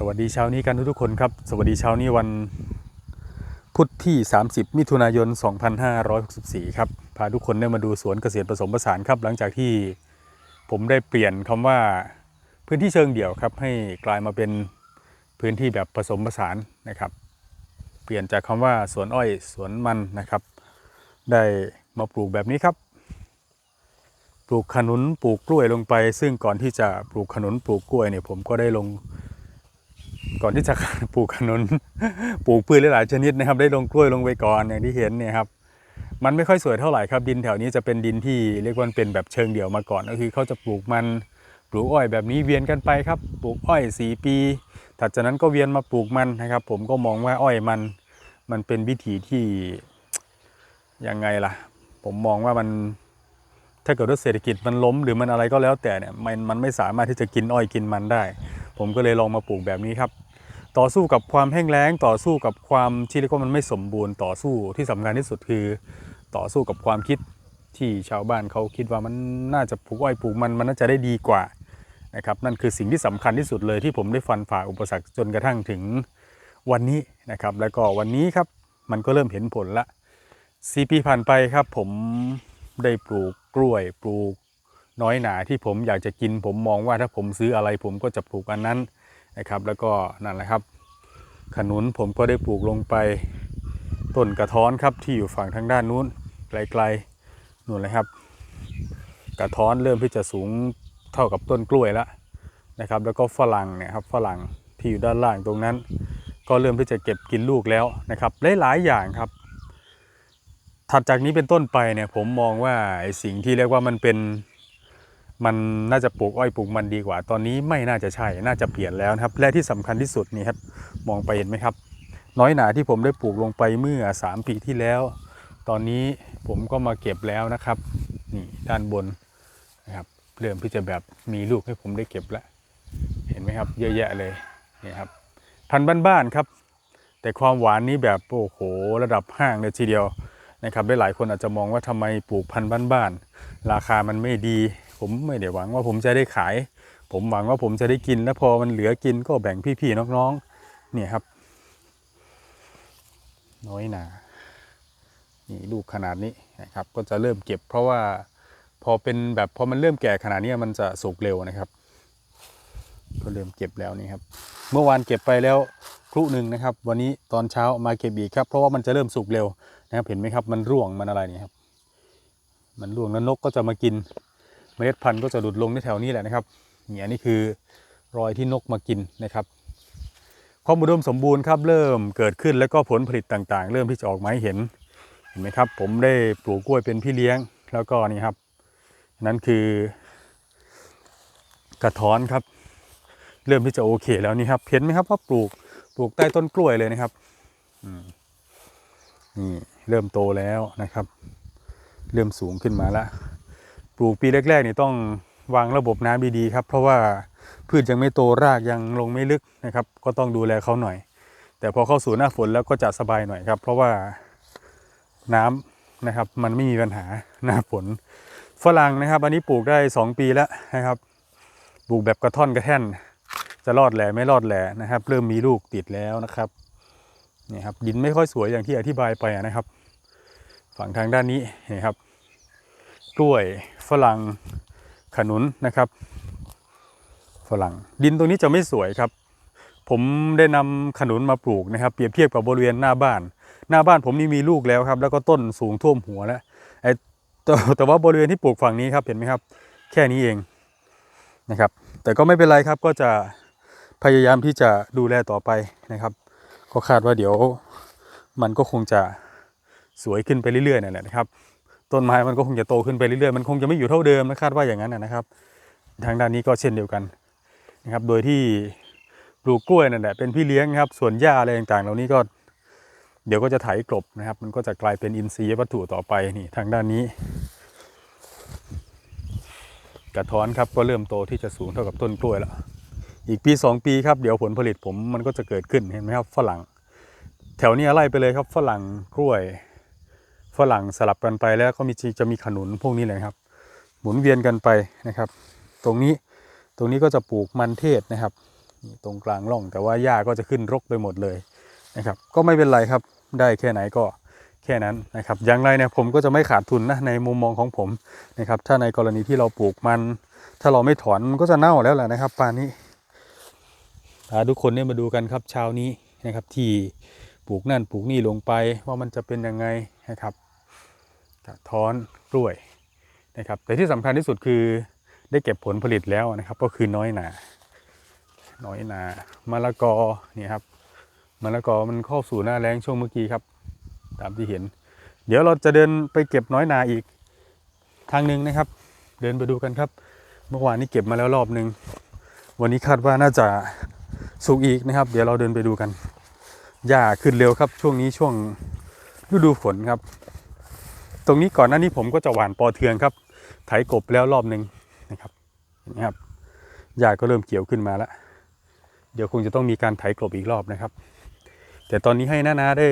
สวัสดีเช้านี้กันทุกๆคนครับ สวัสดีเช้านี้วันพุธที่ 30 มิถุนายน 2564 ครับ พาทุกคนได้มาดูสวนเกษตรผสมผสานครับ หลังจากที่ผมได้เปลี่ยนคำว่าพื้นที่เชิงเดี่ยวครับ ให้กลายมาเป็นพื้นที่แบบผสมผสานนะครับ เปลี่ยนจากคำว่าสวนอ้อยสวนมันนะครับ ได้มาปลูกแบบนี้ครับ ปลูกขนุนปลูกกล้วยลงไป ซึ่งก่อนที่จะปลูกขนุนปลูกกล้วยเนี่ยผมก็ได้ลง ก่อนที่จะปลูกขนุนปลูกพืชหลายชนิดนะครับ ได้ลงกล้วยลงไปก่อนอย่างที่เห็นเนี่ยครับมันไม่ค่อยสวยเท่าไหร่ครับดินแถวนี้จะเป็นดินที่เรียกว่าเป็นแบบเชิงเดี่ยวมาก่อน ก็คือเขาจะปลูกมันปลูกอ้อยแบบนี้เวียนกันไปครับปลูกอ้อยสี่ปี ถัดจากนั้นก็เวียนมาปลูกมันนะครับ ผมก็มองว่าอ้อยมัน มันเป็นวิถีที่ยังไงล่ะ ผมมองว่ามันถ้าเกิดว่าเศรษฐกิจมันล้มหรือมันอะไรก็แล้วแต่เนี่ยมันมันไม่สามารถที่จะกินอ้อยกินมันได้ ผมก็เลยลองมาปลูกแบบนี้ครับ ต่อสู้กับความแห้งแล้ง ต่อสู้กับความที่เรียกว่ามันไม่สมบูรณ์ต่อสู้ที่สำคัญที่สุดคือ ต่อสู้กับความคิดที่ชาวบ้านเขาคิดว่ามันน่าจะปลูกอ้อยปลูกมันมันน่าจะได้ดีกว่านะครับนั่นคือสิ่งที่สำคัญที่สุดเลยที่ผมได้ฟันฝ่าอุปสรรคจนกระทั่งถึงวันนี้นะครับ แล้วก็วันนี้ครับมันก็เริ่มเห็นผลละสี่ปีผ่านไปครับผมได้ปลูกกล้วยปลูก น้อยหนาที่ผมอยากจะกิน ผมมองว่าถ้าผมซื้ออะไรผมก็จะปลูกอันนั้นนะครับ แล้วก็นั่นแหละครับ ขนุนผมก็ได้ปลูกลงไปต้นกระท้อนครับที่อยู่ฝั่งทางด้านนู้นไกลๆนู่นเลยครับ กระท้อนเริ่มที่จะสูงเท่ากับต้นกล้วยแล้วนะครับ แล้วก็ฝรั่งเนี่ยครับฝรั่งที่อยู่ด้านล่างตรงนั้น ก็เริ่มที่จะเก็บกินลูกแล้วนะครับหลายๆอย่างครับถัดจากนี้เป็นต้นไปเนี่ยผมมองว่าไอ้สิ่งที่เรียกว่ามันเป็น มันน่าจะปลูกอ้อยปลูกมันดีกว่า ตอนนี้ไม่น่าจะใช่ น่าจะเปลี่ยนแล้วนะครับ และที่สำคัญที่สุดนี่ครับ มองไปเห็นไหมครับ น้อยหนาที่ผมได้ปลูกลงไปเมื่อ 3 ปีที่แล้ว ตอนนี้ผมก็มาเก็บแล้วนะครับ นี่ด้านบนนะครับ เริ่มที่จะแบบมีลูกให้ผมได้เก็บแล้ว เห็นไหมครับ เยอะแยะเลย นี่ครับ พันธุ์บ้านๆครับ แต่ความหวานนี้แบบโอ้โห ระดับห้างเลยทีเดียวนะครับได้หลายคนอาจจะมองว่าทำไมปลูกพันธุ์บ้านๆ ราคามันไม่ดี ผมไม่ได้หวังว่าผมจะได้ขาย ผมหวังว่าผมจะได้กิน แล้วพอมันเหลือกินก็แบ่งพี่ๆน้องๆเนี่ยครับ น้อยหนานี่ลูกขนาดนี้นะครับ ก็จะเริ่มเก็บ เพราะว่าพอเป็นแบบพอมันเริ่มแก่ขนาดนี้มันจะสุกเร็วนะครับ ก็เริ่มเก็บแล้วนี่ครับ เมื่อวานเก็บไปแล้วครุหนึ่งนะครับ วันนี้ตอนเช้ามาเก็บอีกครับ เพราะว่ามันจะเริ่มสุกเร็วนะครับ เห็นไหมครับ มันร่วงมันอะไรเนี่ยครับ มันร่วงแล้วนกก็จะมากิน เมล็ดพันธุ์ก็จะหลุดลงในแถวนี้แหละนะครับเนี่ยนี่คือรอยที่นกมากินนะครับ ความอุดมสมบูรณ์ครับเริ่มเกิดขึ้นแล้วก็ผลผลิตต่างๆ เริ่มที่จะออกมาให้เห็นเห็นไหมครับ ผมได้ปลูกกล้วยเป็นพี่เลี้ยงแล้วก็นี่ครับ นั่นคือกระท้อนครับ เริ่มที่จะโอเคแล้วนี่ครับเห็นไหมครับว่าปลูกปลูกใต้ต้นกล้วยเลยนะครับอืมนี่เริ่มโตแล้วนะครับ เริ่มสูงขึ้นมาแล้ว ปลูกปีแรกๆนี่ต้องวางระบบน้ำดีๆครับ เพราะว่าพืชยังไม่โตรากยังลงไม่ลึกนะครับ ก็ต้องดูแลเขาหน่อย แต่พอเข้าสู่หน้าฝนแล้วก็จะสบายหน่อยครับ เพราะว่าน้ำนะครับ มันไม่มีปัญหาหน้าฝนฝรั่งนะครับ อันนี้ปลูกได้ 2 ปีแล้วนะครับปลูกแบบกระท่อนกระแท่น จะรอดแหล่ไม่รอดแหล่นะครับ เริ่มมีลูกติดแล้วนะครับนี่ครับดินไม่ค่อยสวยอย่างที่อธิบายไปนะครับ ฝั่งทางด้านนี้นี่ครับ กล้วยฝรั่งขนุนนะครับ ฝรั่งดินตรงนี้จะไม่สวยครับ ผมได้นำขนุนมาปลูกนะครับ เปรียบเทียบกับบริเวณหน้าบ้าน หน้าบ้านผมนี่มีลูกแล้วครับ แล้วก็ต้นสูงท่วมหัวแล้วไอ้แต่แต่ว่าบริเวณที่ปลูกฝั่งนี้ครับเห็นไหมครับ แค่นี้เองนะครับ แต่ก็ไม่เป็นไรครับก็จะพยายามที่จะดูแลต่อไปนะครับ ก็คาดว่าเดี๋ยวมันก็คงจะสวยขึ้นไปเรื่อยๆนั่นแหละนะครับ ต้นไม้มันก็คงจะโตขึ้นไปเรื่อยๆมันคงจะไม่อยู่เท่าเดิมนะคาดว่าอย่างนั้นนะครับ ทางด้านนี้ก็เช่นเดียวกันนะครับ โดยที่ปลูกกล้วยนั่นแหละเป็นพี่เลี้ยงครับส่วนหญ้าอะไรต่างๆ เหล่านี้ก็เดี๋ยวก็จะไถกลบนะครับ มันก็จะกลายเป็นอินทรีย์วัตถุต่อไปนี่ทางด้านนี้ กระท้อนครับก็เริ่มโตที่จะสูงเท่ากับต้นกล้วยแล้วอีกปี 2 ปีครับเดี๋ยวผลผลิตผมมันก็จะเกิดขึ้นเห็นไหมครับฝรั่ง แถวนี้ไล่ไปเลยครับฝรั่งกล้วย ฝรั่งสลับกันไปแล้วก็มีจะมีขนุนพวกนี้เลยครับ หมุนเวียนกันไปนะครับ ตรงนี้ตรงนี้ก็จะปลูกมันเทศนะครับตรงกลางร่องแต่ว่าหญ้าก็จะขึ้นรกไปหมดเลยนะครับ ก็ไม่เป็นไรครับได้แค่ไหนก็แค่นั้นนะครับ อย่างไรเนี่ยผมก็จะไม่ขาดทุนนะในมุมมองของผมนะครับ ถ้าในกรณีที่เราปลูกมัน ถ้าเราไม่ถอนมันก็จะเน่าแล้วแหละนะครับป่านนี้ทุกคนเนี่ยมาดูกันครับเช้านี้นะครับที่ปลูกนั่นปลูกนี่ลงไปว่ามันจะเป็นยังไงนะครับ ท้อนกล้วยนะครับ แต่ที่สำคัญที่สุดคือได้เก็บผลผลิตแล้วนะครับ ก็คือน้อยหนา น้อยหนามะละกอเนี่ยครับมะละกอมันเข้าสู่หน้าแล้งช่วงเมื่อกี้ครับ ตามที่เห็น เดี๋ยวเราจะเดินไปเก็บน้อยหนาอีกทางหนึ่งนะครับ เดินไปดูกันครับ เมื่อวานนี้เก็บมาแล้วรอบหนึ่งวันนี้คาดว่าน่าจะสุกอีกนะครับ เดี๋ยวเราเดินไปดูกันหญ้าขึ้นเร็วครับ ช่วงนี้ช่วงฤดูฝนครับ ตรงนี้ก่อนหน้านี้ผมก็จะหว่านปอเทืองครับ ไถกบแล้วรอบหนึ่งนะครับเห็นไหมครับหญ้าก็เริ่มเกี่ยวขึ้นมาแล้วเดี๋ยวคงจะต้องมีการไถกลบอีกรอบนะครับ แต่ตอนนี้ให้น้านาได้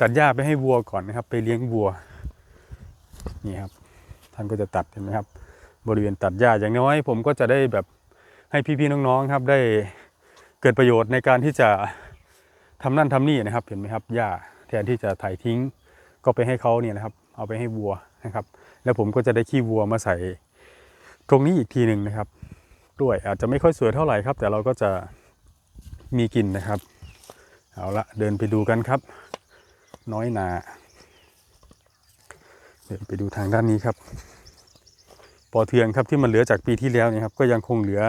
ตัดหญ้าไปให้วัวก่อนนะครับ ไปเลี้ยงวัวนี่ครับ ท่านก็จะตัดเห็นไหมครับ บริเวณตัดหญ้าอย่างน้อย ผมก็จะได้แบบให้พี่ๆน้องๆครับได้เกิดประโยชน์ในการที่จะทำนั่นทำนี่นะครับ เห็นไหมครับหญ้าแทนที่จะถ่ายทิ้ง ก็ไปให้เขาเนี่ยนะครับ เอาไปให้วัวนะครับ แล้วผมก็จะได้ขี้วัวมาใส่ตรงนี้อีกทีหนึ่งนะครับ ด้วยอาจจะไม่ค่อยสวยเท่าไหร่ครับ แต่เราก็จะมีกินนะครับ เอาละเดินไปดูกันครับ น้อยนา เดินไปดูทางด้านนี้ครับปอเทืองครับที่มันเหลือจากปีที่แล้วเนี่ยครับ ก็ยังคงเหลือ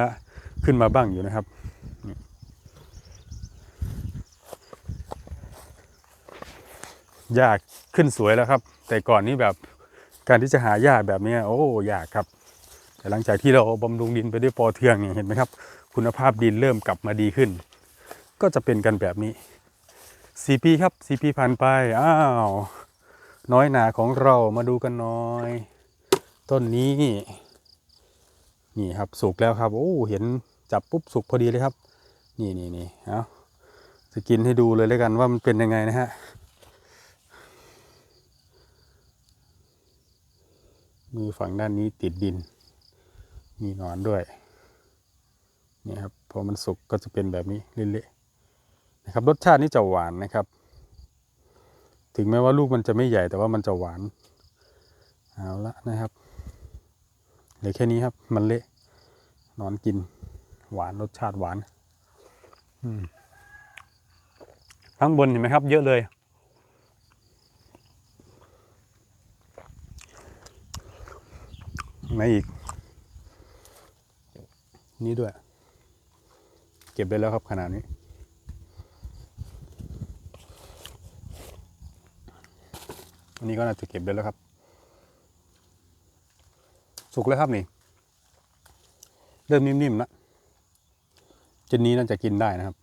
ขึ้นมาบ้างอยู่นะครับ หญ้าขึ้นสวยแล้วครับ แต่ก่อนนี้แบบการที่จะหาหญ้าแบบนี้โอ้ยากครับ แต่หลังจากที่เราบำรุงดินไปด้วยปอเทืองเนี่ยเห็นไหมครับ คุณภาพดินเริ่มกลับมาดีขึ้น ก็จะเป็นกันแบบนี้สี่ปีครับสี่ปีผ่านไปอ้าวน้อยหนาของเรามาดูกันหน้อย ต้นนี้นี่ครับสุกแล้วครับโอ้เห็นจับปุ๊บสุกพอดีเลยครับ นี่นี่นี่เอาจะกินให้ดูเลยแล้วกันว่ามันเป็นยังไงนะฮะ มือฝั่งด้านนี้ติดดิน มีหนอนด้วยนี่ครับพอมันสุกก็จะเป็นแบบนี้เละๆนะครับรสชาตินี่จะหวานนะครับ ถึงแม้ว่าลูกมันจะไม่ใหญ่แต่ว่ามันจะหวานเอาละนะครับเหลือแค่นี้ครับ มันเละนอนกิน หวานรสชาติหวานอืมข้างบนเห็นไหมครับ เยอะเลย ไหนอีก นี่ด้วย เก็บได้แล้วครับขนาดนี้ อันนี้ก็น่าจะเก็บได้แล้วครับ สุกแล้วครับนี่ เริ่มนิ่มๆแล้วจนนี้น่าจะกินได้นะครับ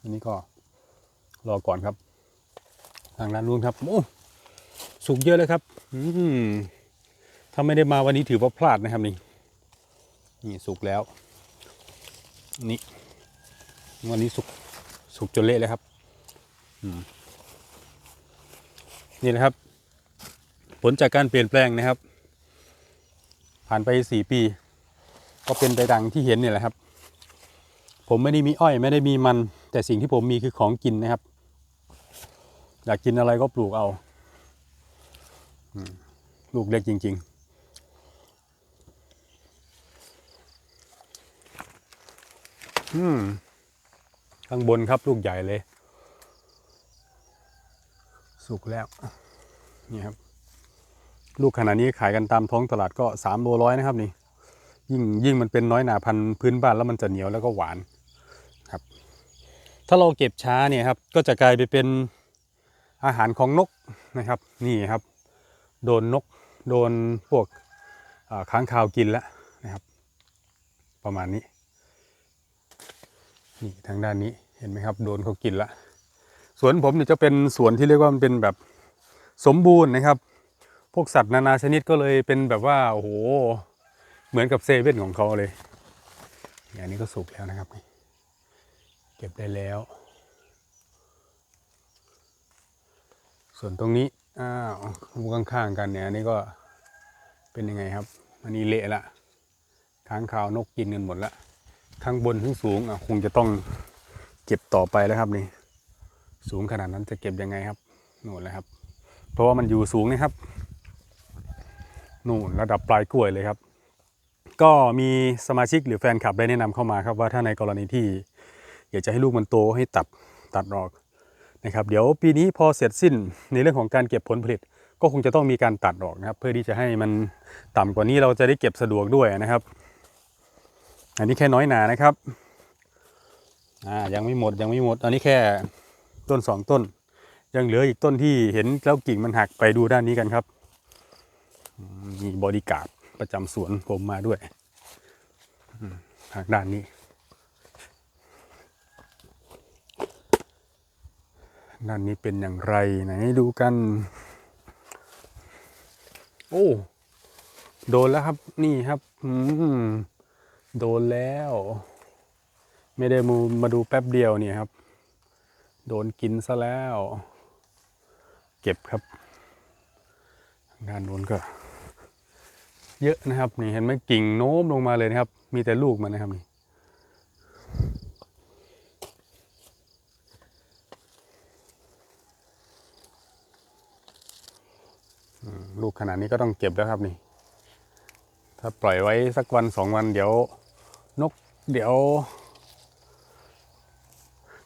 อันนี้ก็รอก่อนครับ ทางด้านนู้นครับ โอ้ สุกเยอะเลยครับ อืม ถ้าไม่ได้มาวันนี้ถือว่าพลาดนะครับนี่นี่สุกแล้วนี่วันนี้สุกสุกจนเละเลยครับนี่นะครับ ผลจากการเปลี่ยนแปลงนะครับ ผ่านไปสี่ปี ก็เป็นไปดังที่เห็นเนี่ยแหละครับ ผมไม่ได้มีอ้อยไม่ได้มีมัน แต่สิ่งที่ผมมีคือของกินนะครับ อยากกินอะไรก็ปลูกเอาลูกเล็กจริง ๆ อืม ข้างบนครับลูกใหญ่เลย สุกแล้ว นี่ครับ ลูกขนาดนี้ขายกันตามท้องตลาดก็สามโลร้อยนะครับ นี่ ยิ่งยิ่งมันเป็นน้อยหนาพันพื้นบ้านแล้วมันจะเหนียวแล้วก็หวานครับ ถ้าเราเก็บช้าเนี่ยครับ ก็จะกลายไปเป็นอาหารของนกนะครับ นี่ครับ โดนนก โดนพวกค้างคาวกินแล้วนะครับ ประมาณนี้ นี่ทางด้านนี้เห็นไหมครับ โดนเขากินละสวนผมเนี่ยจะเป็นสวนที่เรียกว่ามันเป็นแบบสมบูรณ์นะครับ พวกสัตว์นานาชนิดก็เลยเป็นแบบว่าโอ้โหเหมือนกับเซเว่นของเขาเลย อย่างนี้ก็สุกแล้วนะครับ เก็บได้แล้ว ส่วนตรงนี้อ้าวมูข้างๆกันเนี่ยนนี้ก็เป็นยังไงครับ อันนี้เละละค้างคาวนกกินกันหมดละ ข้างบนข้างสูงอะคงจะต้องเก็บต่อไปแล้วครับนี่ สูงขนาดนั้นจะเก็บยังไงครับนู่นเลยครับ เพราะว่ามันอยู่สูงนะครับนู่นระดับปลายกล้วยเลยครับ ก็มีสมาชิกหรือแฟนคลับได้แนะนำเข้ามาครับว่าถ้าในกรณีที่ อยากจะให้ลูกมันโตให้ตัดตัดออกนะครับ เดี๋ยวปีนี้พอเสร็จสิ้นในเรื่องของการเก็บผลผลิต ก็คงจะต้องมีการตัดออกนะครับ เพื่อที่จะให้มันต่ำกว่านี้เราจะได้เก็บสะดวกด้วยนะครับ อันนี้แค่น้อยหนานะครับ อ่ายังไม่หมดยังไม่หมด อันนี้แค่ต้นสองต้น ยังเหลืออีกต้นที่เห็นแล้วกิ่งมันหักไปดูด้านนี้กันครับ มีบอดี้การ์ดประจำสวนผมมาด้วยอืมทางด้านนี้ ด้านนี้เป็นอย่างไรไหนดูกัน โอ้ โดนแล้วครับนี่ครับ อืม โดนแล้ว ไม่ได้มามาดูแป๊บเดียวเนี่ยครับ โดนกินซะแล้ว เก็บครับด้านโน้นก็ เยอะนะครับนี่เห็นไหมกิ่งโน้มลงมาเลยนะครับ มีแต่ลูกมันนะครับนี่ลูกขนาดนี้ก็ต้องเก็บแล้วครับนี่ ถ้าปล่อยไว้สักวันสองวันเดี๋ยว นกเดี๋ยว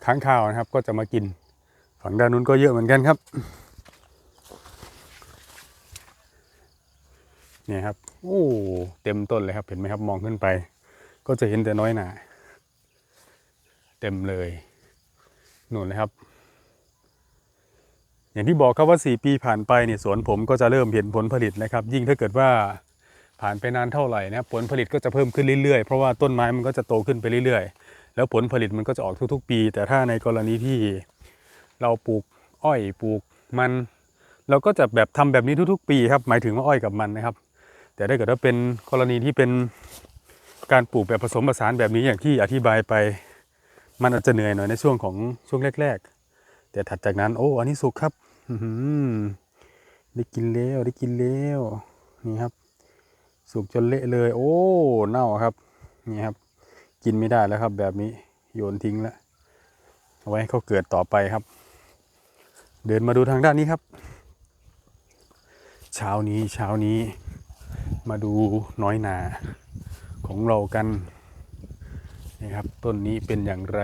ค้างคาวนะครับ ก็จะมากิน ฝั่งด้านนู้นก็เยอะเหมือนกันครับเนี่ยครับโอ้เต็มต้นเลยครับ เห็นไหมครับมองขึ้นไป ก็จะเห็นแต่น้อยหนาเต็มเลยหนู่นเลยครับ อย่างที่บอกครับว่า 4 ปีผ่านไปเนี่ยสวนผมก็จะเริ่มเห็นผลผลิตนะครับ ยิ่งถ้าเกิดว่า ผ่านไปนานเท่าไหร่นะครับผลผลิตก็จะเพิ่มขึ้นเรื่อยๆ เพราะว่าต้นไม้มันก็จะโตขึ้นไปเรื่อยๆ แล้วผลผลิตมันก็จะออกทุกๆ ปี แต่ถ้าในกรณีที่เราปลูกอ้อยปลูกมัน เราก็จะแบบทำแบบนี้ทุกๆ ปีครับหมายถึงว่าอ้อยกับมันนะครับ แต่ถ้าเกิดว่าเป็นกรณีที่เป็นการปลูกแบบผสมผสานแบบนี้อย่างที่อธิบายไป มันอาจจะเหนื่อยหน่อยในช่วงของช่วงแรก ๆ แต่ถัดจากนั้นโอ้อันนี้สุกครับอืได้กินแล้วได้กินแล้วนี่ครับ สุกจนเละเลย โอ้เน่าครับ นี่ครับ กินไม่ได้แล้วครับ แบบนี้โยนทิ้งแล้วเอาไว้ให้เขาเกิดต่อไปครับ เดินมาดูทางด้านนี้ครับ เช้านี้เช้านี้ มาดูน้อยหนาของเรากันนี่ครับต้นนี้เป็นอย่างไร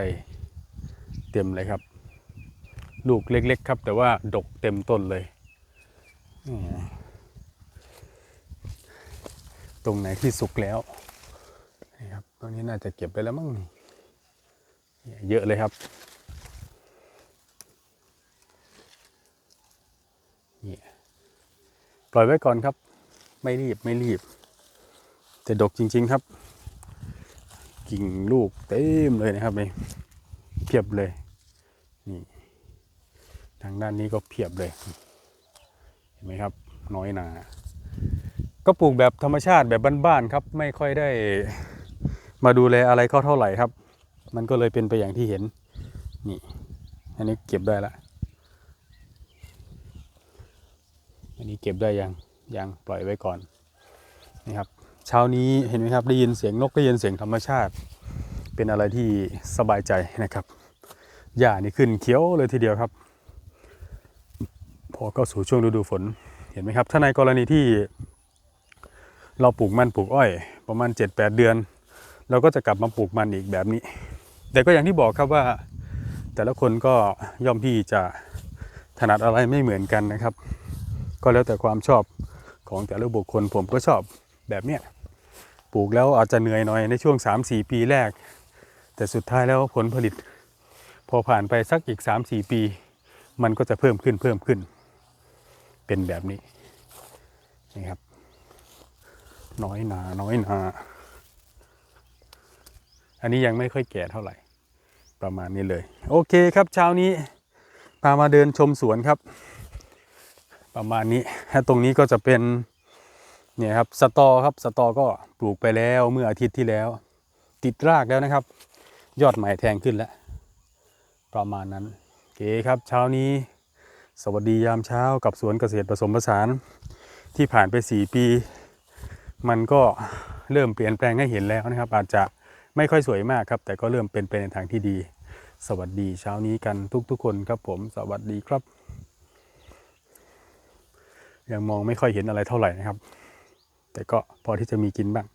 เต็มเลยครับ ลูกเล็ก ๆ ครับ แต่ว่าดกเต็มต้นเลยอื ตรงไหนที่สุกแล้วนี่ครับตรงนี้น่าจะเก็บไปแล้วมั้งนี่เยอะเลยครับนี่ปล่อยไว้ก่อนครับ ไม่รีบไม่รีบ แต่ดกจริง ๆครับ กิ่งลูกเต็มเลยนะครับนี่เพียบเลยนี่ทางด้านนี้ก็เพียบเลย เห็นไหมครับ น้อยหนา ก็ปลูกแบบธรรมชาติแบบบ้านๆครับ ไม่ค่อยได้มาดูแลอะไรเขาเท่าไหร่ครับ มันก็เลยเป็นไปอย่างที่เห็น นี่ อันนี้เก็บได้ละอันนี้เก็บได้ยังยังปล่อยไว้ก่อนนี่ครับเช้านี้เห็นไหมครับได้ยินเสียงนกได้ยินเสียงธรรมชาติ เป็นอะไรที่สบายใจนะครับหญ้านี่ขึ้นเขียวเลยทีเดียวครับ พอเข้าสู่ช่วงฤดูฝนเห็นไหมครับ ถ้าในกรณีที่ เราปลูกมันปลูกอ้อย ประมาณ 7-8 เดือน เราก็จะกลับมาปลูกมันอีกแบบนี้ แต่ก็อย่างที่บอกครับว่า แต่ละคนก็ย่อมที่จะถนัดอะไรไม่เหมือนกันนะครับ ก็แล้วแต่ความชอบของแต่ละบุคคลผมก็ชอบแบบเนี้ยปลูกแล้วอาจจะเหนื่อยหน่อยในช่วง 3-4 ปีแรก แต่สุดท้ายแล้วผลผลิต พอผ่านไปสักอีก 3-4 ปี มันก็จะเพิ่มขึ้นเพิ่มขึ้น เป็นแบบนี้นี่ครับ น้อยหนา น้อยหนา อันนี้ยังไม่ค่อยแก่เท่าไหร่ ประมาณนี้เลย โอเคครับเช้านี้พามาเดินชมสวนครับ ประมาณนี้ถ้าตรงนี้ก็จะเป็นเนี่ยครับสตอครับสตอก็ปลูกไปแล้วเมื่ออาทิตย์ที่แล้ว ติดรากแล้วนะครับ ยอดใหม่แทงขึ้นแล้ว ประมาณนั้นโอเคครับเช้านี้ สวัสดียามเช้ากับสวนเกษตรผสมผสานที่ผ่านไป 4 ปี มันก็เริ่มเปลี่ยนแปลงให้เห็นแล้วนะครับ อาจจะไม่ค่อยสวยมากครับ แต่ก็เริ่มเป็นไปในทางที่ดี สวัสดีเช้านี้กันทุกๆคนครับผมสวัสดีครับ ยังมองไม่ค่อยเห็นอะไรเท่าไหร่นะครับ แต่ก็พอที่จะมีกินบ้าง